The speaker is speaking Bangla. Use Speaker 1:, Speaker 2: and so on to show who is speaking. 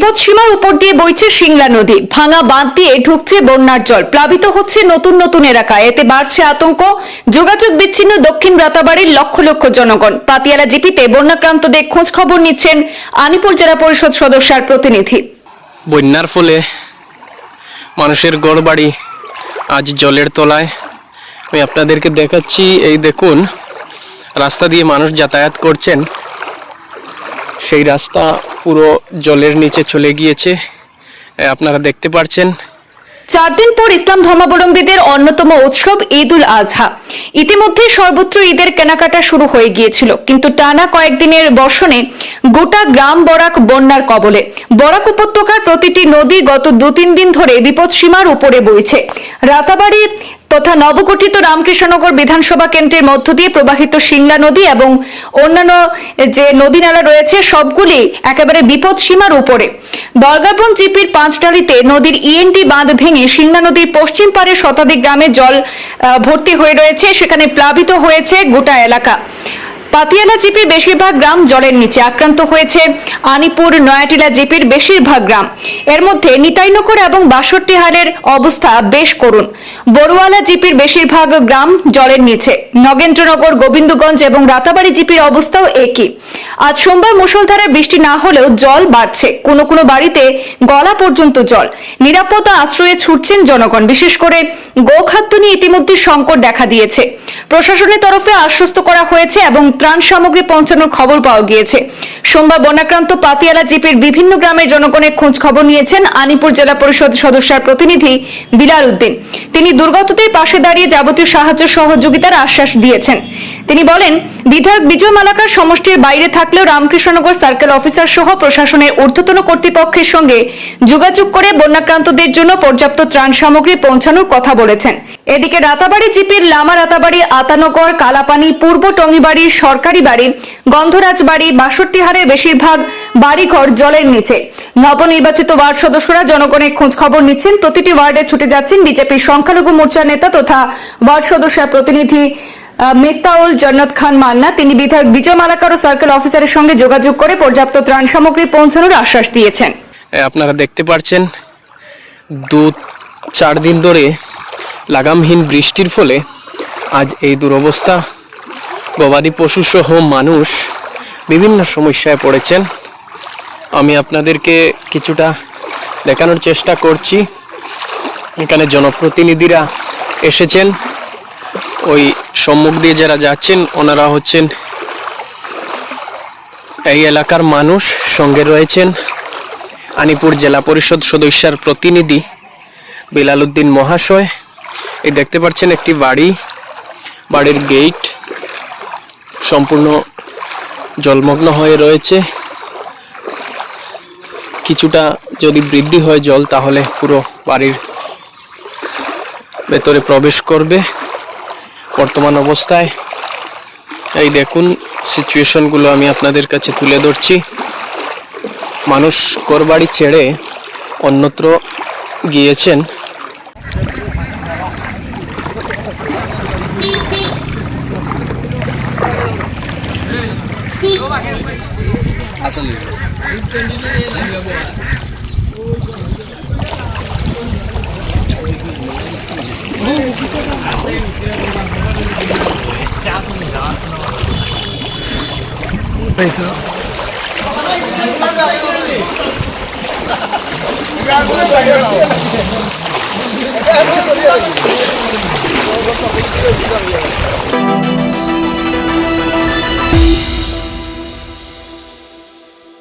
Speaker 1: বিপদ সীমার উপর দিয়ে বইছে সিংলা নদী। ভাঙা বাঁধ দিয়ে ঢুকছে বন্যার জল। প্লাবিত হচ্ছে নতুন নতুন এলাকা। এতে বাড়ছে আতঙ্ক। যোগাযোগ বিচ্ছিন্ন দক্ষিণ রাতাবাড়ির লক্ষ লক্ষ জনগণ। পাতিয়ালা জিপিতে বন্যাক্রান্তদের খোঁজ খবর নিচ্ছেন আনিপুর জেলা পরিষদ সদস্যার প্রতিনিধি।
Speaker 2: বন্যার ফলে মানুষের গড়বাড়ি আজ জলের তলায়। আমি আপনাদেরকে দেখাচ্ছি, এই দেখুন, রাস্তা দিয়ে মানুষ যাতায়াত করছেন। সেই রাস্তা পুরো জলের নিচে চলে গিয়েছে। আপনারা দেখতে পাচ্ছেন
Speaker 1: চার দিন পর ইসলাম ধর্মাবলম্বীদের অন্যতম উৎসব ঈদ উল আজহা। ইতিমধ্যে সর্বত্র ঈদের কেনাকাটা শুরু হয়ে গিয়েছিল, কিন্তু টানা কয়েকদিনের বর্ষণে গোটা গ্রাম বরাক বন্যার কবলে। বরাক উপত্যকার প্রতিটি নদী গত দু তিন দিন ধরে বিপদসীমার উপরে বইছে। রাতাবাড়ি তথা নবগঠিত রামকৃষ্ণনগর বিধানসভা কেন্দ্রের মধ্য দিয়ে প্রবাহিত সিংলা নদী এবং অন্যান্য যে নদী নালা রয়েছে, সবগুলি একেবারে বিপদ সীমার উপরে। দরগাবন জিপির পাঁচডালিতে নদীর ইএনটি বাঁধ ভেঙে সিংলা নদীর পশ্চিম পারে শতাধিক গ্রামে জল ভর্তি হয়ে রয়েছে। সেখানে প্লাবিত হয়েছে গোটা এলাকা। পাতিয়ালা জিপির বেশিরভাগ গ্রাম জলের নিচে আক্রান্ত হয়েছে। আনিপুর, নয়াটিলা জিপির বেশিরভাগ গ্রাম। এর মধ্যে নিতাইনগর এবং বাষট্টি হালের অবস্থা বেশ করুণ। বড়ুয়ালা জিপির বেশিরভাগ গ্রাম জলের নিচে। নগেন্দ্রনগর, গোবিন্দগঞ্জ এবং রাতাবাড়ি জিপির অবস্থাও একই। আজ সোমবার মুষলধারে বৃষ্টি না হলেও জল বাড়ছে। কোনো কোনো বাড়িতে গলা পর্যন্ত জল। নিরাপত্তা আশ্রয়ে ছুটছেন জনগণ। বিশেষ করে গোখাদ্য নিয়ে ইতিমধ্যে সংকট দেখা দিয়েছে। প্রশাসনের তরফে আশ্বস্ত করা হয়েছে এবং ত্রাণ সামগ্রী পৌঁছানোর খবর পাওয়া গিয়েছে। সোমবার বন্যাক্রান্ত পাতিয়ালা জিপের বিভিন্ন গ্রামের জনগণের খোঁজ খবর নিয়েছেন আনিপুর জেলা পরিষদ সদস্যার প্রতিনিধি বিলাল উদ্দিন। তিনি দুর্গতদের পাশে দাঁড়িয়ে যাবতীয় সাহায্য সহযোগিতার আশ্বাস দিয়েছেন। তিনি বলেন, বিধায়ক বিজয় মালাকার সমষ্টির বাইরে থাকলেও রামকৃষ্ণনগর সার্কেল অফিসার সহ প্রশাসনের ঊর্ধ্বতন কর্তৃপক্ষের সঙ্গে যোগাযোগ করে বন্যাক্রান্তদের জন্য পর্যাপ্ত ত্রাণ সামগ্রী পৌঁছানোর কথা বলেছেন। এদিকে রাতাবাড়ি জিপির লামা রাতাবাড়ি, আতানগর, কালাপানি, পূর্ব টঙ্গিবাড়ি সরকারি বাড়ি গন্ধরাজ বাড়ি বাষট্টিহারে বেশিরভাগ বাড়িঘর জলের নিচে। নবনির্বাচিত ওয়ার্ড সদস্যরা জনগণের খোঁজ খবর নিচ্ছেন। প্রতিটি ওয়ার্ডে ছুটে যাচ্ছেন বিজেপির সংখ্যালঘু মোর্চার নেতা তথা ওয়ার্ড সদস্যের প্রতিনিধি মিফতাউল জন্নত খান মান্না, তিনি বিধায়ক বিজয় মালাকার ও সার্কেল অফিসারের সঙ্গে যোগাযোগ করে পর্যাপ্ত ত্রাণ সামগ্রী পৌঁছানোর আশ্বাস দিয়েছেন।
Speaker 2: আপনারা দেখতে পাচ্ছেন দু চার দিন ধরে লাগামহীন বৃষ্টির ফলে আজ এই দুরবস্থা। গবাদি পশু সহ মানুষ বিভিন্ন সমস্যায় পড়েছেন। আমি আপনাদেরকে কিছুটা দেখানোর চেষ্টা করছি। এখানে জনপ্রতিনিধিরা এসেছেন। সম্মুখ দিয়ে যারা যাচ্ছেন, ওনারা হচ্ছেন এই এলাকার মানুষ, সঙ্গে রয়েছেন আনিপুর জেলা পরিষদ সদস্যার প্রতিনিধি বিলাল উদ্দিন মহাশয়। এই দেখতে পাচ্ছেন একটি বাড়ি, বাড়ির গেট সম্পূর্ণ জলমগ্ন হয়ে রয়েছে। কিছুটা যদি বৃদ্ধি হয় জল, তাহলে পুরো বাড়ির ভেতরে প্রবেশ করবে। বর্তমান অবস্থায়। এই দেখুন সিচুয়েশনগুলো আমি আপনাদের কাছে তুলে ধরছি। মানুষ ঘরবাড়ি ছেড়ে অন্যত্র গিয়েছেন।
Speaker 3: 붙어 있어.